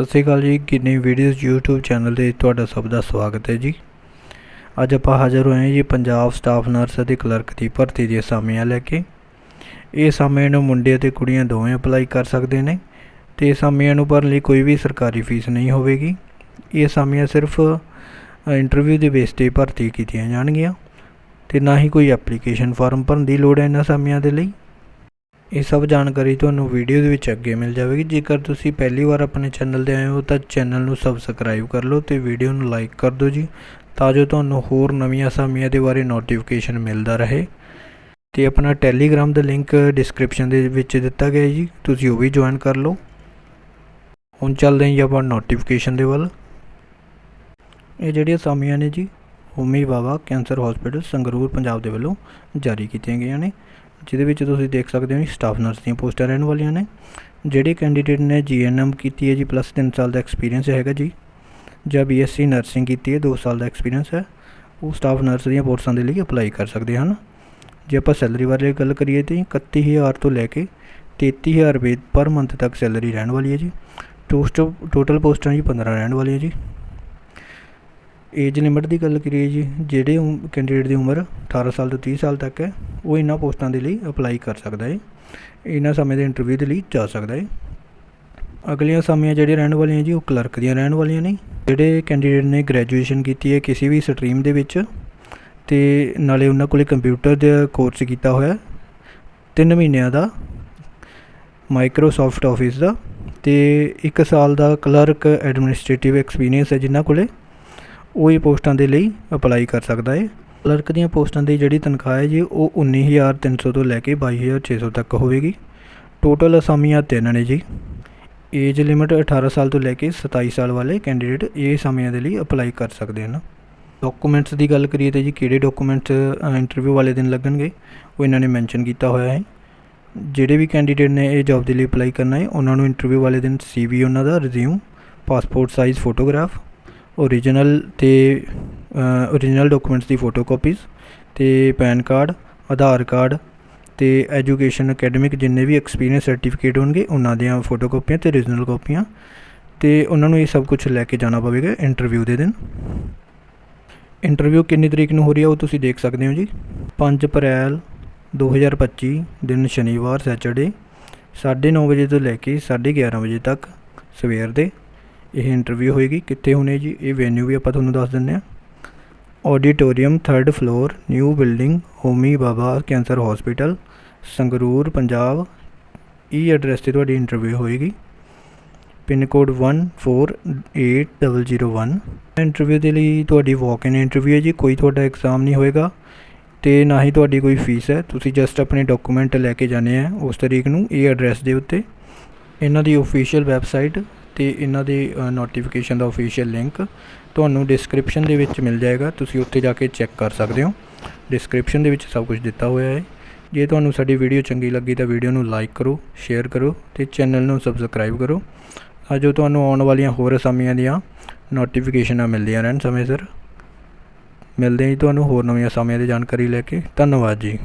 ਸਤਿ ਸ਼੍ਰੀ ਅਕਾਲ ਜੀ। ਕਿੰਨੀ ਵੀਡੀਓਜ਼ YouTube ਚੈਨਲ ਤੇ ਤੁਹਾਡਾ ਸਭ ਦਾ ਸਵਾਗਤ ਹੈ ਜੀ। ਅੱਜ ਆਪਾਂ ਹਾਜ਼ਰ ਹੋਏ ਹਾਂ ਜੀ ਪੰਜਾਬ ਸਟਾਫ ਨਰਸ ਅਤੇ ਕਲਰਕ ਦੀ ਭਰਤੀ ਦੀਆਂ ਅਸਾਮੀਆਂ ਲੈ ਕੇ। ਇਹ ਅਸਾਮੀਆਂ ਨੂੰ ਮੁੰਡੇ ਅਤੇ ਕੁੜੀਆਂ ਦੋਵੇਂ ਅਪਲਾਈ ਕਰ ਸਕਦੇ ਨੇ। ਤੇ ਅਸਾਮੀਆਂ ਨੂੰ ਭਰਨ ਲਈ ਕੋਈ ਵੀ ਸਰਕਾਰੀ ਫੀਸ ਨਹੀਂ ਹੋਵੇਗੀ। ਇਹ ਅਸਾਮੀਆਂ ਸਿਰਫ ਇੰਟਰਵਿਊ ਦੇ ਬੇਸ ਤੇ ਭਰਤੀ ਕੀਤੀਆਂ ਜਾਣਗੀਆਂ। ਤੇ ਨਾ ਹੀ ਕੋਈ ਐਪਲੀਕੇਸ਼ਨ ਫਾਰਮ ਭਰਨ ਦੀ ਲੋੜ ਹੈ ਇਹਨਾਂ ਅਸਾਮੀਆਂ ਦੇ ਲਈ। ਇਹ ਸਭ ਜਾਣਕਾਰੀ ਤੁਹਾਨੂੰ ਵੀਡੀਓ ਦੇ ਵਿੱਚ ਅੱਗੇ ਮਿਲ ਜਾਵੇਗੀ। ਜੇਕਰ ਤੁਸੀਂ ਪਹਿਲੀ ਵਾਰ ਆਪਣੇ ਚੈਨਲ ਤੇ ਆਏ ਹੋ ਤਾਂ ਚੈਨਲ ਨੂੰ ਸਬਸਕ੍ਰਾਈਬ ਕਰ ਲਓ ਅਤੇ ਵੀਡੀਓ ਨੂੰ ਲਾਈਕ ਕਰ ਦਿਓ ਜੀ, ਤਾਂ ਜੋ ਤੁਹਾਨੂੰ ਹੋਰ ਨਵੀਆਂ ਅਸਾਮੀਆਂ ਦੇ ਬਾਰੇ ਨੋਟੀਫਿਕੇਸ਼ਨ ਮਿਲਦਾ ਰਹੇ। ਤੇ ਆਪਣਾ ਟੈਲੀਗ੍ਰਾਮ ਦਾ ਲਿੰਕ ਡਿਸਕ੍ਰਿਪਸ਼ਨ ਦੇ ਵਿੱਚ ਦਿੱਤਾ ਗਿਆ ਜੀ, ਤੁਸੀਂ ਉਹ ਵੀ ਜੁਆਇਨ ਕਰ ਲਓ। ਹੁਣ ਚੱਲਦੇ ਹਾਂ ਜੀ ਆਪਾਂ ਨੋਟੀਫਿਕੇਸ਼ਨ ਦੇ ਵੱਲ। ਇਹ ਜਿਹੜੀਆਂ ਅਸਾਮੀਆਂ ਨੇ ਜੀ ਹੋਮੀ ਬਾਬਾ ਕੈਂਸਰ ਹਸਪੀਟਲ ਸੰਗਰੂਰ, ਪੰਜਾਬ ਦੇ ਵੱਲੋਂ ਜਾਰੀ ਕੀਤੀਆਂ ਗਈਆਂ ਨੇ। ਜਿਹਦੇ ਵਿੱਚ ਤੁਸੀਂ ਦੇਖ ਸਕਦੇ ਹੋ ਸਟਾਫ ਨਰਸ ਦੀਆਂ ਪੋਸਟਾਂ ਰਹਿਣ ਵਾਲੀਆਂ ਨੇ। ਜਿਹੜੇ ਕੈਂਡੀਡੇਟ ਨੇ ਜੀਐਨਐਮ ਕੀਤੀ ਹੈ ਜੀ ਪਲੱਸ 3 ਸਾਲ ਦਾ ਐਕਸਪੀਰੀਅੰਸ ਹੈਗਾ ਜੀ। ਜਾਂ ਬੀਐਸਸੀ ਨਰਸਿੰਗ ਕੀਤੀ ਹੈ 2 ਸਾਲ ਦਾ ਐਕਸਪੀਰੀਅੰਸ ਹੈ। ਉਹ ਸਟਾਫ ਨਰਸ ਦੀਆਂ ਪੋਸਟਾਂ ਦੇ ਲਈ ਅਪਲਾਈ ਕਰ ਸਕਦੇ ਹਨ। ਜੇ ਆਪਾਂ ਸੈਲਰੀ ਬਾਰੇ ਗੱਲ ਕਰੀਏ ਤਾਂ 31000 ਤੋਂ ਲੈ ਕੇ 33000 ਰੁਪਏ ਪਰ ਮੰਥ ਤੱਕ ਸੈਲਰੀ ਰਹਿਣ ਵਾਲੀ ਹੈ ਜੀ। ਟੋਸਟ ਟੋਟਲ ਪੋਸਟਾਂ ਜੀ 15 ਰਹਿਣ ਵਾਲੀਆਂ ਜੀ। ਏਜ ਲਿਮਿਟ ਦੀ ਗੱਲ ਕਰੀਏ ਜੀ, ਜਿਹੜੇ ਕੈਂਡੀਡੇਟ ਦੀ ਉਮਰ 18 ਸਾਲ ਤੋਂ ਤੀਹ ਸਾਲ ਤੱਕ ਹੈ, ਉਹ ਇਹਨਾਂ ਪੋਸਟਾਂ ਦੇ ਲਈ ਅਪਲਾਈ ਕਰ ਸਕਦਾ ਹੈ। ਇਹਨਾਂ ਸਮੇਂ ਦੇ ਇੰਟਰਵਿਊ ਦੇ ਲਈ ਜਾ ਸਕਦਾ ਹੈ। ਅਗਲੀਆਂ ਸਮੇਂ ਜਿਹੜੀਆਂ ਰਹਿਣ ਵਾਲੀਆਂ ਜੀ, ਉਹ ਕਲਰਕ ਦੀਆਂ ਰਹਿਣ ਵਾਲੀਆਂ ਨੇ। ਜਿਹੜੇ ਕੈਂਡੀਡੇਟ ਨੇ ਗ੍ਰੈਜੂਏਸ਼ਨ ਕੀਤੀ ਹੈ ਕਿਸੇ ਵੀ ਸਟਰੀਮ ਦੇ ਵਿੱਚ, ਤੇ ਨਾਲੇ ਉਹਨਾਂ ਕੋਲੇ ਕੰਪਿਊਟਰ ਦਾ ਕੋਰਸ ਕੀਤਾ ਹੋਇਆ 3 ਮਹੀਨਿਆਂ ਦਾ ਮਾਈਕਰੋਸਾਫਟ ਆਫਿਸ ਦਾ, ਤੇ 1 ਸਾਲ ਦਾ ਕਲਰਕ ਐਡਮਿਨਿਸਟ੍ਰੇਟਿਵ ਐਕਸਪੀਰੀਅੰਸ ਹੈ ਜਿਨ੍ਹਾਂ ਕੋਲੇ। ਉਹ ਇਹ ਪੋਸਟਾਂ ਦੇ ਲਈ ਅਪਲਾਈ ਕਰ ਸਕਦਾ ਹੈ ਕਲਰਕ ਦੀਆਂ ਪੋਸਟਾਂ ਦੀ ਜਿਹੜੀ ਤਨਖਾਹ ਹੈ ਜੀ, ਉਹ 19300 ਤੋਂ ਲੈ ਕੇ 22600 ਤੱਕ ਹੋਵੇਗੀ। ਟੋਟਲ ਅਸਾਮੀਆਂ ਤਿੰਨ ਨੇ ਜੀ। ਏਜ ਲਿਮਿਟ 18 ਸਾਲ ਤੋਂ ਲੈ ਕੇ 27 ਸਾਲ ਵਾਲੇ ਕੈਂਡੀਡੇਟ ਇਹ ਅਸਾਮੀਆਂ ਦੇ ਲਈ ਅਪਲਾਈ ਕਰ ਸਕਦੇ ਹਨ। ਡਾਕੂਮੈਂਟਸ ਦੀ ਗੱਲ ਕਰੀਏ ਤਾਂ ਜੀ, ਕਿਹੜੇ ਡਾਕੂਮੈਂਟਸ ਇੰਟਰਵਿਊ ਵਾਲੇ ਦਿਨ ਲੱਗਣਗੇ, ਉਹ ਇਹਨਾਂ ਨੇ ਮੈਂਸ਼ਨ ਕੀਤਾ ਹੋਇਆ ਹੈ। ਜਿਹੜੇ ਵੀ ਕੈਂਡੀਡੇਟ ਨੇ ਇਹ ਜੌਬ ਦੇ ਲਈ ਅਪਲਾਈ ਕਰਨਾ ਹੈ, ਉਹਨਾਂ ਨੂੰ ਇੰਟਰਵਿਊ ਵਾਲੇ ਦਿਨ ਸੀਵੀ ਉਹਨਾਂ ਦਾ resume passport size photograph original ਅਤੇ ਓਰੀਜਨਲ ਡਾਕੂਮੈਂਟਸ ਦੀ ਫੋਟੋ ਕਾਪੀਜ਼ ਅਤੇ ਪੈਨ ਕਾਰਡ ਆਧਾਰ ਕਾਰਡ ਅਤੇ ਐਜੂਕੇਸ਼ਨ ਅਕੈਡਮਿਕ ਜਿੰਨੇ ਵੀ ਐਕਸਪੀਰੀਅੰਸ ਸਰਟੀਫਿਕੇਟ ਹੋਣਗੇ, ਉਹਨਾਂ ਦੀਆਂ ਫੋਟੋ ਕਾਪੀਆਂ ਅਤੇ ਓਰੀਜਨਲ ਕਾਪੀਆਂ ਅਤੇ ਉਹਨਾਂ ਨੂੰ ਇਹ ਸਭ ਕੁਝ ਲੈ ਕੇ ਜਾਣਾ ਪਵੇਗਾ ਇੰਟਰਵਿਊ ਦੇ ਦਿਨ। ਇੰਟਰਵਿਊ ਕਿੰਨੀ ਤਰੀਕ ਨੂੰ ਹੋ ਰਹੀ ਹੈ ਉਹ ਤੁਸੀਂ ਦੇਖ ਸਕਦੇ ਹੋ ਜੀ। 5 ਅਪ੍ਰੈਲ 2025 ਦਿਨ ਸ਼ਨੀਵਾਰ, ਸੈਚਰਡੇ 9:30 ਵਜੇ ਤੋਂ ਲੈ ਕੇ 11:30 ਵਜੇ ਤੱਕ, ਸਵੇਰ ਦੇ। ਇਹ ਇੰਟਰਵਿਊ ਹੋਏਗੀ। ਕਿੱਥੇ ਹੋਣੀ ਜੀ? ਇਹ ਵੈਨਿਊ ਵੀ ਆਪਾਂ ਤੁਹਾਨੂੰ ਦੱਸ ਦਿੰਦੇ ਹਾਂ। Auditorium 3rd floor new building Homi Bhabha cancer hospital Sangrur, Punjab. ਇਹ ਐਡਰੈਸ ਤੇ ਤੁਹਾਡੀ ਇੰਟਰਵਿਊ ਹੋਏਗੀ। ਪਿਨ ਕੋਡ 148001 ਇੰਟਰਵਿਊ ਦੇ ਲਈ ਤੁਹਾਡੀ ਵਾਕ ਇਨ ਇੰਟਰਵਿਊ ਹੈ ਜੀ। ਕੋਈ ਤੁਹਾਡਾ ਐਗਜ਼ਾਮ ਨਹੀਂ ਹੋਏਗਾ ਤੇ ਨਾ ਹੀ ਤੁਹਾਡੀ ਕੋਈ ਫੀਸ ਹੈ। ਤੁਸੀਂ ਜਸਟ ਆਪਣੇ ਡਾਕੂਮੈਂਟ ਲੈ ਕੇ ਜਾਣੇ ਆ ਉਸ ਤਰੀਕ ਨੂੰ ਇਹ ਐਡਰੈਸ ਦੇ ਉੱਤੇ। ਇਹਨਾਂ ਦੀ ਅਫੀਸ਼ੀਅਲ ਵੈਬਸਾਈਟ ਅਤੇ ਇਹਨਾਂ ਦੀ ਨੋਟੀਫਿਕੇਸ਼ਨ ਦਾ ਅਫੀਸ਼ੀਅਲ ਲਿੰਕ ਤੁਹਾਨੂੰ ਡਿਸਕ੍ਰਿਪਸ਼ਨ ਦੇ ਵਿੱਚ ਮਿਲ ਜਾਏਗਾ। ਤੁਸੀਂ ਉੱਥੇ ਜਾ ਕੇ ਚੈੱਕ ਕਰ ਸਕਦੇ ਹੋ। ਡਿਸਕ੍ਰਿਪਸ਼ਨ ਦੇ ਵਿੱਚ ਸਭ ਕੁਝ ਦਿੱਤਾ ਹੋਇਆ ਹੈ। ਜੇ ਤੁਹਾਨੂੰ ਸਾਡੀ ਵੀਡੀਓ ਚੰਗੀ ਲੱਗੀ ਤਾਂ ਵੀਡੀਓ ਨੂੰ ਲਾਈਕ ਕਰੋ ਸ਼ੇਅਰ ਕਰੋ ਅਤੇ ਚੈਨਲ ਨੂੰ ਸਬਸਕ੍ਰਾਈਬ ਕਰੋ। ਤਾਂ ਜੋ ਤੁਹਾਨੂੰ ਆਉਣ ਵਾਲੀਆਂ ਹੋਰ ਅਸਾਮੀਆਂ ਦੀਆਂ ਨੋਟੀਫਿਕੇਸ਼ਨਾਂ ਮਿਲਦੀਆਂ ਰਹਿਣ। ਸਮੇਂ ਸਿਰ ਮਿਲਦੇ ਹਾਂ ਜੀ ਤੁਹਾਨੂੰ ਹੋਰ ਨਵੀਆਂ ਅਸਾਮੀਆਂ ਦੀ ਜਾਣਕਾਰੀ ਲੈ ਕੇ। ਧੰਨਵਾਦ ਜੀ।